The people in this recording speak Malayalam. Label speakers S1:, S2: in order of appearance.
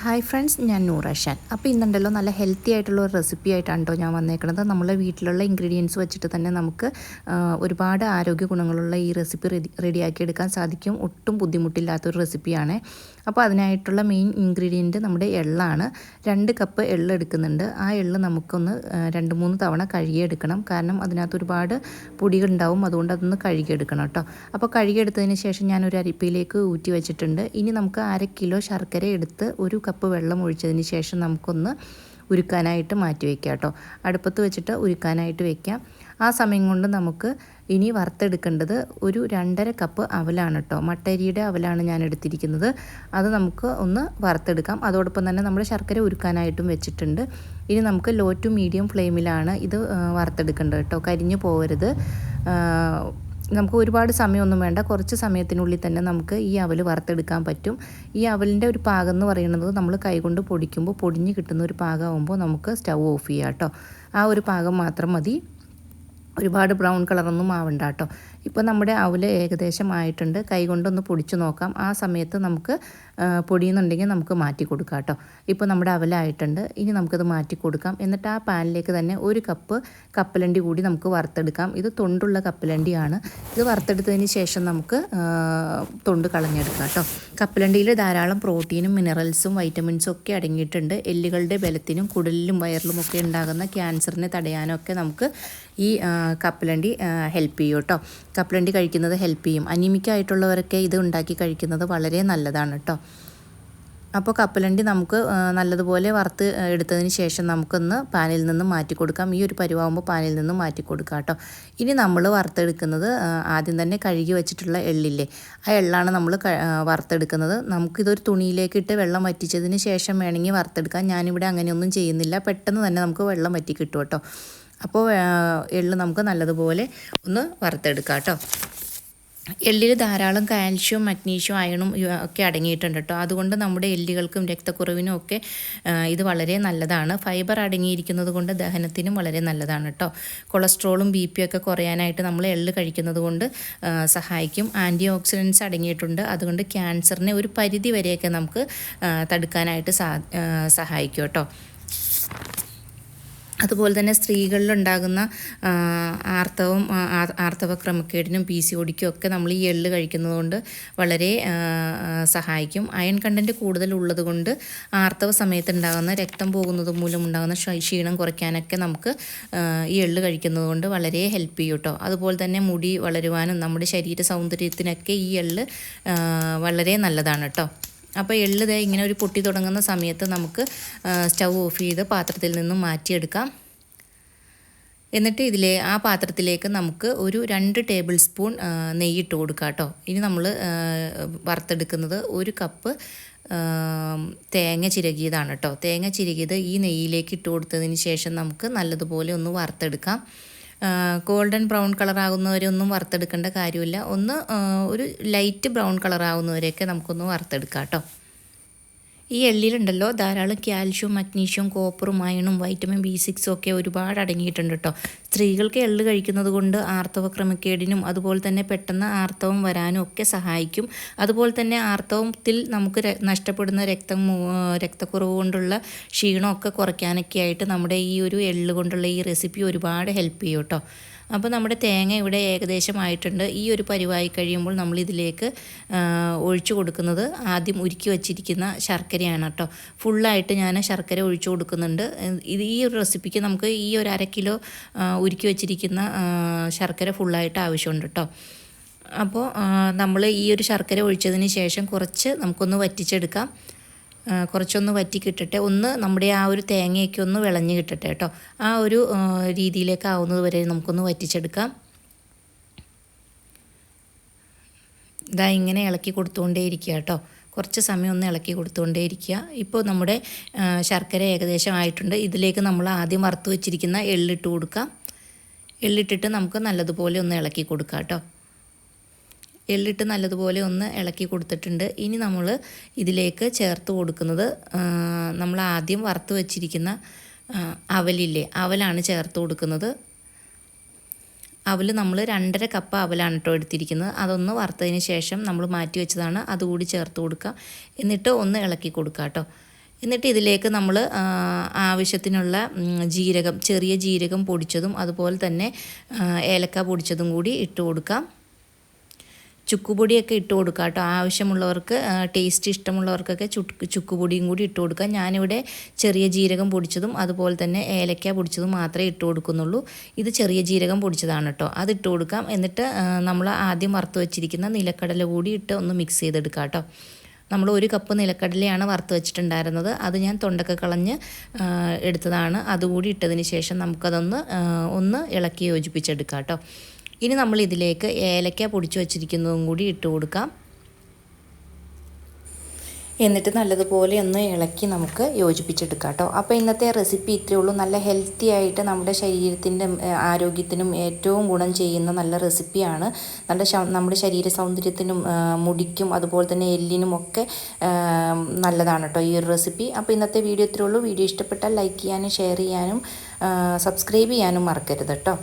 S1: ഹായ് ഫ്രണ്ട്സ് ഞാൻ നൂറാഷാൻ അപ്പോൾ ഇന്നുണ്ടല്ലോ നല്ല ഹെൽത്തി ആയിട്ടുള്ള ഒരു റെസിപ്പി ആയിട്ടാണ് കേട്ടോ ഞാൻ വന്നേക്കുന്നത് നമ്മളെ വീട്ടിലുള്ള ഇൻഗ്രീഡിയൻസ് വെച്ചിട്ട് തന്നെ നമുക്ക് ഒരുപാട് ആരോഗ്യ ഗുണങ്ങളുള്ള ഈ റെസിപ്പി റെഡി റെഡിയാക്കി എടുക്കാൻ സാധിക്കും. ഒട്ടും ബുദ്ധിമുട്ടില്ലാത്ത ഒരു റെസിപ്പിയാണ് അപ്പോൾ അതിനായിട്ടുള്ള മെയിൻ ഇൻഗ്രീഡിയന്റ് നമ്മുടെ എള്ളാണ്. രണ്ട് കപ്പ് എള്ള് എടുക്കുന്നുണ്ട്. ആ എള്ള് നമുക്കൊന്ന് രണ്ട് മൂന്ന് തവണ കഴുകിയെടുക്കണം. കാരണം അതിനകത്ത് ഒരുപാട് പൊടികളുണ്ടാവും. അതുകൊണ്ട് അതൊന്ന് കഴുകിയെടുക്കണം കേട്ടോ അപ്പോൾ കഴുകിയെടുത്തതിന് ശേഷം ഞാൻ ഒരു അരിപ്പയിലേക്ക് ഊറ്റി വെച്ചിട്ടുണ്ട്. ഇനി നമുക്ക് അര കിലോ ശർക്കര എടുത്ത് ഒരു കപ്പ് വെള്ളം ഒഴിച്ചതിന് ശേഷം നമുക്കൊന്ന് ഉരുക്കാനായിട്ട് മാറ്റി വയ്ക്കാം കേട്ടോ. അടുപ്പത്ത് വെച്ചിട്ട് ഉരുക്കാനായിട്ട് വെക്കാം. ആ സമയം കൊണ്ട് നമുക്ക് ഇനി വറുത്തെടുക്കേണ്ടത് ഒരു രണ്ടര കപ്പ് അവലാണ് കേട്ടോ. മട്ടരിയുടെ അവലാണ് ഞാൻ എടുത്തിരിക്കുന്നത്. അത് നമുക്ക് ഒന്ന് വറുത്തെടുക്കാം. അതോടൊപ്പം തന്നെ നമ്മൾ ശർക്കര ഉരുക്കാനായിട്ടും വെച്ചിട്ടുണ്ട്. ഇനി നമുക്ക് ലോ ടു മീഡിയം ഫ്ലെയിമിലാണ് ഇത് വറുത്തെടുക്കേണ്ടത് കേട്ടോ. കരിഞ്ഞു പോകരുത് നമുക്ക് ഒരുപാട് സമയമൊന്നും വേണ്ട. കുറച്ച് സമയത്തിനുള്ളിൽ തന്നെ നമുക്ക് ഈ അവൽ വറുത്തെടുക്കാൻ പറ്റും. ഈ അവലിന്റെ ഒരു പാകം എന്ന് പറയുന്നത് നമ്മൾ കൈകൊണ്ട് പൊടിക്കുമ്പോൾ പൊടിഞ്ഞ് കിട്ടുന്ന ഒരു പാകമാകുമ്പോൾ നമുക്ക് സ്റ്റൗ ഓഫ് ചെയ്യാം കേട്ടോ. ആ ഒരു പാകം മാത്രം മതി. ഒരുപാട് ബ്രൗൺ കളറൊന്നും ആവണ്ട കേട്ടോ. ഇപ്പോൾ നമ്മുടെ അവൽ ഏകദേശം ആയിട്ടുണ്ട് കൈകൊണ്ടൊന്ന് പൊടിച്ച് നോക്കാം. ആ സമയത്ത് നമുക്ക് പൊടിയുന്നുണ്ടെങ്കിൽ നമുക്ക് മാറ്റി കൊടുക്കാം കേട്ടോ. ഇപ്പോൾ നമ്മുടെ അവലായിട്ടുണ്ട്. ഇനി നമുക്കത് മാറ്റി കൊടുക്കാം. എന്നിട്ട് ആ പാനിലേക്ക് തന്നെ ഒരു കപ്പ് കപ്പലണ്ടി കൂടി നമുക്ക് വറുത്തെടുക്കാം. ഇത് തൊണ്ടുള്ള കപ്പലണ്ടിയാണ്. ഇത് വറുത്തെടുത്തതിന് ശേഷം നമുക്ക് തൊണ്ട് കളഞ്ഞെടുക്കാം കേട്ടോ. കപ്പലണ്ടിയിൽ ധാരാളം പ്രോട്ടീനും മിനറൽസും വൈറ്റമിൻസും ഒക്കെ അടങ്ങിയിട്ടുണ്ട്. എല്ലുകളുടെ ബലത്തിനും കുടലിലും വയറിലും ഒക്കെ ഉണ്ടാകുന്ന ക്യാൻസറിനെ തടയാനൊക്കെ നമുക്ക് ഈ കപ്പലണ്ടി ഹെൽപ്പ് ചെയ്യും കേട്ടോ. കപ്പലണ്ടി കഴിക്കുന്നത് ഹെൽപ്പ് ചെയ്യും. അനീമിക് ആയിട്ടുള്ളവരൊക്കെ ഇത് ഉണ്ടാക്കി കഴിക്കുന്നത് വളരെ നല്ലതാണ് കേട്ടോ അപ്പോൾ കപ്പലണ്ടി നമുക്ക് നല്ലതുപോലെ വറുത്ത് എടുത്തതിന് ശേഷം നമുക്കൊന്ന് പാനിൽ നിന്ന് മാറ്റി കൊടുക്കാം ഈ ഒരു പരുവാകുമ്പോൾ പാനിൽ നിന്ന് മാറ്റി കൊടുക്കാം കേട്ടോ ഇനി നമ്മൾ വറുത്തെടുക്കുന്നത് ആദ്യം തന്നെ കഴുകി വെച്ചിട്ടുള്ള എള്ളില്ലേ? ആ എള്ളാണ് നമ്മൾ വറുത്തെടുക്കുന്നത്. നമുക്കിതൊരു തുണിയിലേക്ക് ഇട്ട് വെള്ളം വറ്റിച്ചതിന് ശേഷം വേണമെങ്കിൽ വറുത്തെടുക്കാം. ഞാനിവിടെ അങ്ങനെയൊന്നും ചെയ്യുന്നില്ല. പെട്ടെന്ന് തന്നെ നമുക്ക് വെള്ളം വറ്റി കിട്ടും കേട്ടോ അപ്പോൾ എള്ള് നമുക്ക് നല്ലതുപോലെ ഒന്ന് വറുത്തെടുക്കാം കേട്ടോ. എള്ളിൽ ധാരാളം കാൽഷ്യം മഗ്നീഷ്യം അയണും ഒക്കെ അടങ്ങിയിട്ടുണ്ട് കേട്ടോ. അതുകൊണ്ട് നമ്മുടെ എല്ലുകൾക്കും രക്തക്കുറവിനും ഒക്കെ ഇത് വളരെ നല്ലതാണ്. ഫൈബർ അടങ്ങിയിരിക്കുന്നത് കൊണ്ട് ദഹനത്തിനും വളരെ നല്ലതാണ് കേട്ടോ. കൊളസ്ട്രോളും ബി പി ഒക്കെ കുറയാനായിട്ട് നമ്മൾ എള്ള് കഴിക്കുന്നത് കൊണ്ട് സഹായിക്കും. ആന്റി ഓക്സിഡൻസ് അടങ്ങിയിട്ടുണ്ട്. അതുകൊണ്ട് ക്യാൻസറിനെ ഒരു പരിധി വരെയൊക്കെ നമുക്ക് തടുക്കാനായിട്ട് സഹായിക്കും കേട്ടോ. അതുപോലെ തന്നെ സ്ത്രീകളിലുണ്ടാകുന്ന ആർത്തവം ആർത്തവ ക്രമക്കേടിനും പി സി ഒടിക്കും ഒക്കെ നമ്മൾ ഈ എള്ള് കഴിക്കുന്നത് കൊണ്ട് വളരെ സഹായിക്കും. അയൺ കണ്ടന്റ് കൂടുതൽ ഉള്ളത് കൊണ്ട് ആർത്തവ സമയത്ത് ഉണ്ടാകുന്ന രക്തം പോകുന്നത് മൂലം ഉണ്ടാകുന്ന ക്ഷ- ക്ഷീണം കുറയ്ക്കാനൊക്കെ നമുക്ക് ഈ എള്ള് കഴിക്കുന്നത് കൊണ്ട് വളരെ ഹെൽപ്പ് ചെയ്യും കേട്ടോ അതുപോലെ തന്നെ മുടി വളരുവാനും നമ്മുടെ ശരീര സൗന്ദര്യത്തിനൊക്കെ ഈ എള്ള് വളരെ നല്ലതാണ് കേട്ടോ അപ്പോൾ എള്ള് ദേ ഇങ്ങനെ ഒരു പൊട്ടി തുടങ്ങുന്ന സമയത്ത് നമുക്ക് സ്റ്റൗ ഓഫ് ചെയ്ത് പാത്രത്തിൽ നിന്നും മാറ്റിയെടുക്കാം. എന്നിട്ട് ഇതിലെ ആ പാത്രത്തിലേക്ക് നമുക്ക് ഒരു രണ്ട് ടേബിൾ സ്പൂൺ നെയ്യ് നെയ്യിട്ട് കൊടുക്കാം കേട്ടോ. ഇനി നമ്മൾ വറുത്തെടുക്കുന്നത് ഒരു കപ്പ് തേങ്ങ ചിരകിയതാണ് കേട്ടോ. തേങ്ങ ചിരകിയത് ഈ നെയ്യിലേക്ക് ഇട്ട് കൊടുത്തതിന് ശേഷം നമുക്ക് നല്ലതുപോലെ ഒന്ന് വറുത്തെടുക്കാം. ഗോൾഡൻ ബ്രൗൺ കളർ ആകുന്നവരെ ഒന്നും വറുത്തെടുക്കേണ്ട കാര്യമില്ല. ഒന്ന് ഒരു ലൈറ്റ് ബ്രൗൺ കളർ ആകുന്നവരെയൊക്കെ നമുക്കൊന്ന് വറുത്തെടുക്കാം കേട്ടോ. ഈ എല്ലിലുണ്ടല്ലോ ധാരാളം കാൽഷ്യം മഗ്നീഷ്യം കോപ്പറും അയണും വൈറ്റമിൻ ബി സിക്സും ഒക്കെ ഒരുപാട് അടങ്ങിയിട്ടുണ്ട് കേട്ടോ. സ്ത്രീകൾക്ക് എള്ള് കഴിക്കുന്നത് കൊണ്ട് ആർത്തവ ക്രമക്കേടിനും അതുപോലെ തന്നെ പെട്ടെന്ന് ആർത്തവം വരാനും ഒക്കെ സഹായിക്കും. അതുപോലെ തന്നെ ആർത്തവത്തിൽ നമുക്ക് നഷ്ടപ്പെടുന്ന രക്തം രക്തക്കുറവ് കൊണ്ടുള്ള ക്ഷീണമൊക്കെ കുറയ്ക്കാനൊക്കെ ആയിട്ട് നമ്മുടെ ഈ ഒരു എള്ള് കൊണ്ടുള്ള ഈ റെസിപ്പി ഒരുപാട് ഹെൽപ്പ് ചെയ്യും കേട്ടോ. അപ്പോൾ നമ്മുടെ തേങ്ങ ഇവിടെ ഏകദേശം ആയിട്ടുണ്ട് ഈ ഒരു പരിവായി കഴിയുമ്പോൾ നമ്മൾ ഇതിലേക്ക് ഒഴിച്ചു കൊടുക്കുന്നത് ആദ്യം ഉരുക്കി വച്ചിരിക്കുന്ന ശർക്കരയാണ് കേട്ടോ. ഫുള്ളായിട്ട് ഞാൻ ശർക്കര ഒഴിച്ചു കൊടുക്കുന്നുണ്ട്. ഇത് ഈ ഒരു റെസിപ്പിക്ക് നമുക്ക് ഈ ഒരു അര കിലോ ഉരുക്കി വച്ചിരിക്കുന്ന ശർക്കര ഫുള്ളായിട്ട് ആവശ്യമുണ്ട് കേട്ടോ. അപ്പോൾ നമ്മൾ ഈ ഒരു ശർക്കര ഒഴിച്ചതിന് ശേഷം കുറച്ച് നമുക്കൊന്ന് വറ്റിച്ചെടുക്കാം. കുറച്ചൊന്ന് വറ്റി കിട്ടട്ടെ ഒന്ന് നമ്മുടെ ആ ഒരു തേങ്ങയൊക്കെ ഒന്ന് വിളഞ്ഞ് കിട്ടട്ടെ കേട്ടോ. ആ ഒരു രീതിയിലേക്ക് ആവുന്നത് വരെ നമുക്കൊന്ന് വറ്റിച്ചെടുക്കാം. ഇതാ ഇങ്ങനെ ഇളക്കി കൊടുത്തുകൊണ്ടേ ഇരിക്കുക കേട്ടോ. കുറച്ച് സമയം ഒന്ന് ഇളക്കി കൊടുത്തുകൊണ്ടേ ഇരിക്കുക. ഇപ്പോൾ നമ്മുടെ ശർക്കര ഏകദേശം ആയിട്ടുണ്ട്. ഇതിലേക്ക് നമ്മൾ ആദ്യം വറുത്ത് വെച്ചിരിക്കുന്ന എള്ളിട്ട് കൊടുക്കാം. എള്ളിട്ടിട്ട് നമുക്ക് നല്ലതുപോലെ ഒന്ന് ഇളക്കി കൊടുക്കാം കേട്ടോ. എള്ളിട്ട് നല്ലതുപോലെ ഒന്ന് ഇളക്കി കൊടുത്തിട്ടുണ്ട്. ഇനി നമ്മൾ ഇതിലേക്ക് ചേർത്ത് കൊടുക്കുന്നത് നമ്മൾ ആദ്യം വറുത്ത് വച്ചിരിക്കുന്ന അവലില്ലേ അവലാണ് ചേർത്ത് കൊടുക്കുന്നത്. അവൽ നമ്മൾ രണ്ടര കപ്പ് അവലാണ് കേട്ടോ എടുത്തിരിക്കുന്നത്. അതൊന്ന് വറുത്തതിന് ശേഷം നമ്മൾ മാറ്റി വെച്ചതാണ്. അതുകൂടി ചേർത്ത് കൊടുക്കുക. എന്നിട്ട് ഒന്ന് ഇളക്കി കൊടുക്കുക കേട്ടോ എന്നിട്ട് ഇതിലേക്ക് നമ്മൾ ആവശ്യത്തിനുള്ള ജീരകം ചെറിയ ജീരകം പൊടിച്ചതും അതുപോലെ തന്നെ ഏലക്ക പൊടിച്ചതും കൂടി ഇട്ട് കൊടുക്കാം. ചുക്കുപൊടിയൊക്കെ ഇട്ട് കൊടുക്കുക കേട്ടോ. ആവശ്യമുള്ളവർക്ക് ടേസ്റ്റ് ഇഷ്ടമുള്ളവർക്കൊക്കെ ചുക്ക് ചുക്കുപൊടിയും കൂടി ഇട്ട് കൊടുക്കുക. ഞാനിവിടെ ചെറിയ ജീരകം പൊടിച്ചതും അതുപോലെ തന്നെ ഏലക്ക പൊടിച്ചതും മാത്രമേ ഇട്ട് കൊടുക്കുന്നുള്ളൂ. ഇത് ചെറിയ ജീരകം പൊടിച്ചതാണ് കേട്ടോ. അത് ഇട്ട് കൊടുക്കാം. എന്നിട്ട് നമ്മൾ ആദ്യം വറുത്ത് വെച്ചിരിക്കുന്ന നിലക്കടല കൂടി ഇട്ട് ഒന്ന് മിക്സ് ചെയ്തെടുക്കാം കേട്ടോ. നമ്മൾ ഒരു കപ്പ് നിലക്കടലയാണ് വറുത്ത് വെച്ചിട്ടുണ്ടായിരുന്നത്. അത് ഞാൻ തൊണ്ടൊക്കെ കളഞ്ഞ് എടുത്തതാണ്. അതുകൂടി ഇട്ടതിന് ശേഷം നമുക്കതൊന്ന് ഒന്ന് ഇളക്കി യോജിപ്പിച്ചെടുക്കാം കേട്ടോ. ഇനി നമ്മൾ ഇതിലേക്ക് ഏലക്ക പൊടിച്ചു വച്ചിരിക്കുന്നതും കൂടി ഇട്ട് കൊടുക്കാം. എന്നിട്ട് നല്ലതുപോലെ ഒന്ന് ഇളക്കി നമുക്ക് യോജിപ്പിച്ചെടുക്കാം കേട്ടോ. അപ്പോൾ ഇന്നത്തെ റെസിപ്പി ഇത്രയേ ഉള്ളൂ. നല്ല ഹെൽത്തി ആയിട്ട് നമ്മുടെ ശരീരത്തിന്റെ ആരോഗ്യത്തിനും ഏറ്റവും ഗുണം ചെയ്യുന്ന നല്ല റെസിപ്പിയാണ് നല്ല നമ്മുടെ ശരീര സൗന്ദര്യത്തിനും മുടിക്കും അതുപോലെ തന്നെ എല്ലിനും ഒക്കെ നല്ലതാണ് കേട്ടോ ഈ ഒരു റെസിപ്പി അപ്പോൾ ഇന്നത്തെ വീഡിയോ ഇത്രയേ ഉള്ളൂ. വീഡിയോ ഇഷ്ടപ്പെട്ടാൽ ലൈക്ക് ചെയ്യാനും ഷെയർ ചെയ്യാനും സബ്സ്ക്രൈബ് ചെയ്യാനും മറക്കരുത് കേട്ടോ.